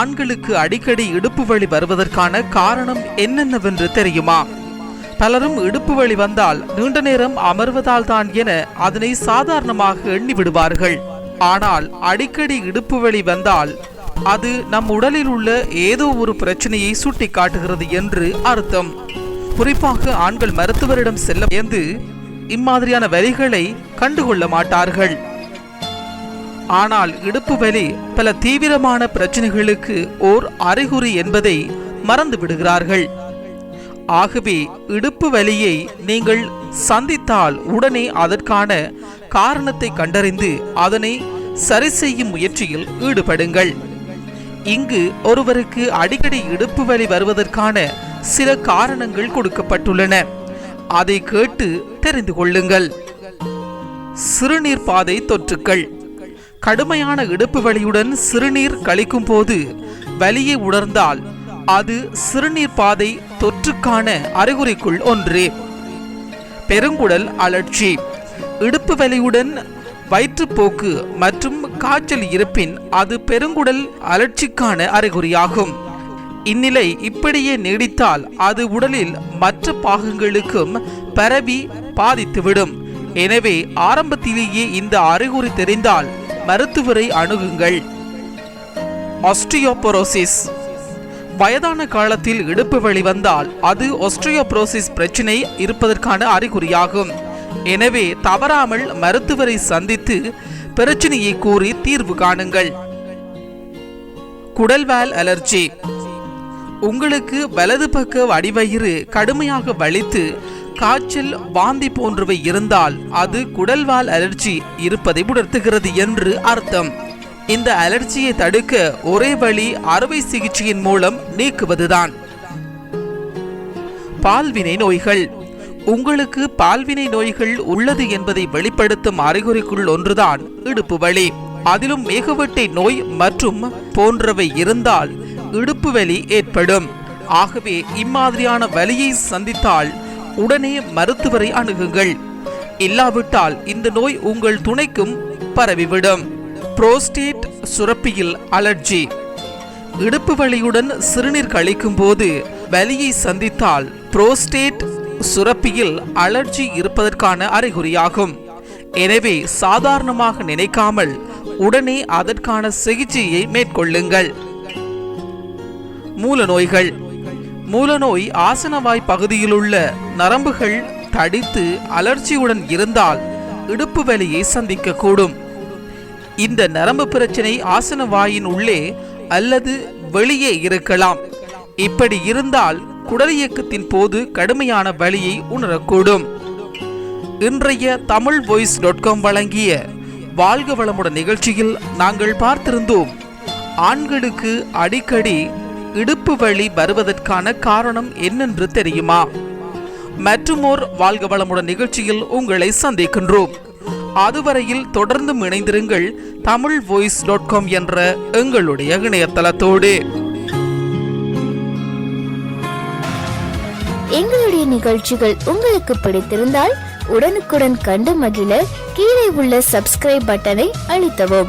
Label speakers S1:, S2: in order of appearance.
S1: ஆண்களுக்கு அடிக்கடி இடுப்பு வழி வருவதற்கான காரணம் என்னென்னவென்று தெரியுமா? பலரும் இடுப்பு வழி வந்தால் நீண்ட நேரம் அமர்வதால் தான் என அதனை சாதாரணமாக எண்ணி விடுவார்கள். ஆனால் அடிக்கடி இடுப்பு வழி வந்தால் அது நம் உடலில் உள்ள ஏதோ ஒரு பிரச்சனையை சுட்டி காட்டுகிறது என்று அர்த்தம். குறிப்பாக ஆண்கள் மருத்துவரிடம் செல்ல இம்மாதிரியான வரிகளை கண்டுகொள்ள மாட்டார்கள். ஆனால் இடுப்பு வலி பல தீவிரமான பிரச்சனைகளுக்கு ஓர் அறிகுறி என்பதை மறந்து விடுகிறார்கள். ஆகவே இடுப்பு வலியை நீங்கள் சந்தித்தால் உடனே அதற்கான காரணத்தை கண்டறிந்து அதனை சரி செய்யும் முயற்சியில் ஈடுபடுங்கள். இங்கு ஒருவருக்கு அடிக்கடி இடுப்பு வலி வருவதற்கான சில காரணங்கள் கொடுக்கப்பட்டுள்ளன. அதை கேட்டு தெரிந்து கொள்ளுங்கள். சிறுநீர் பாதை தொற்றுக்கள். கடுமையான இடுப்பு வலியுடன் சிறுநீர் கழிக்கும் போது வலியை உணர்ந்தால் அது சிறுநீர் பாதை தொற்றுக்கான அறிகுறிக்குள் ஒன்று. பெருங்குடல் அலட்சி இடுப்பு வலியுடன் வயிற்றுப்போக்கு மற்றும் காய்ச்சல் இருப்பின் அது பெருங்குடல் அலட்சிக்கான அறிகுறியாகும். இந்நிலை இப்படியே நீடித்தால் அது உடலில் மற்ற பாகங்களுக்கும் பரவி பாதித்துவிடும். எனவே ஆரம்பத்திலேயே இந்த அறிகுறி தெரிந்தால் மருத்துவரை அணுகுங்கள். ஆஸ்டியோபரோசிஸ் வயதான காலத்தில் இடுப்பு வழி வந்தால் அது ஒஸ்ட்ரியோப்ரோசிஸ் பிரச்சினை இருப்பதற்கான அறிகுறியாகும். எனவே தவறாமல் மருத்துவரை சந்தித்து பிரச்சனையை கூறி தீர்வு காணுங்கள். குடல்வால் அலர்ஜி. உங்களுக்கு வலது பக்க வடிவயிறு கடுமையாக வலித்து காய்ச்சல் வாந்தி போன்றவை இருந்தால் அது குடல்வால் அலர்ஜி இருப்பதை உணர்த்துகிறது என்று அர்த்தம். இந்த அலர்ஜியை தடுக்க ஒரே வழி அறுவை சிகிச்சையின் மூலம் நீக்குவதுதான். பால்வினை நோய்கள். உங்களுக்கு பால்வினை நோய்கள் உள்ளது என்பதை வெளிப்படுத்தும் அறிகுறிக்குள் ஒன்றுதான் இடுப்பு வலி. அதிலும் மேகவெட்டை நோய் மற்றும் போன்றவை இருந்தால் இடுப்பு வலி ஏற்படும். ஆகவே இம்மாதிரியான வலியை சந்தித்தால் உடனே மருத்துவரை அணுகுங்கள். இல்லாவிட்டால் இந்த நோய் உங்கள் துணைக்கும் பரவிவிடும். Prostate சுரப்பியில் allergy. இடுப்பு வலியுடன் சிறுநீர் கழிக்கும் போது வலியை சந்தித்தால் புரோஸ்டேட் சுரப்பியில் அலர்ஜி இருப்பதற்கான அறிகுறியாகும். எனவே சாதாரணமாக நினைக்காமல் உடனே அதற்கான சிகிச்சையை மேற்கொள்ளுங்கள். மூல நோய்கள் மூலநோய் ஆசனவாய் பகுதியில் உள்ள நரம்புகள் தடித்து அலர்ச்சியுடன் இருந்தால் இடுப்பு வலியை சந்திக்கக்கூடும். இந்த நரம்பு பிரச்சனை ஆசன வாயின் உள்ளே அல்லது வெளியே இருக்கலாம். இப்படி இருந்தால் குடல் இயக்கத்தின் போது கடுமையான வலியை உணரக்கூடும். இன்றைய தமிழ் வாய்ஸ் டாட் காம் வழங்கிய வாழ்க வளமுடன் நிகழ்ச்சியில் நாங்கள் பார்த்திருந்தோம். ஆண்களுக்கு அடிக்கடி இடுப்பு வழி வருவதற்கான காரணம் என்னென்று தெரியுமா? மற்றுமோர் வாழ்க வளமுடன் நிகழ்ச்சியில் உங்களை சந்திக்கின்றோம். அதுவரையில் தொடர்ந்து இணைந்திருங்கள் தமிழ் வாய்ஸ் டாட் காம் என்ற எங்களுடைய இணையதளத்தோடு.
S2: எங்களுடைய நிகழ்ச்சிகள் உங்களுக்கு பிடித்திருந்தால் உடனுக்குடன் கண்டு மகிழ கீழே உள்ள சப்ஸ்கிரைப் பட்டனை அழுத்தவும்.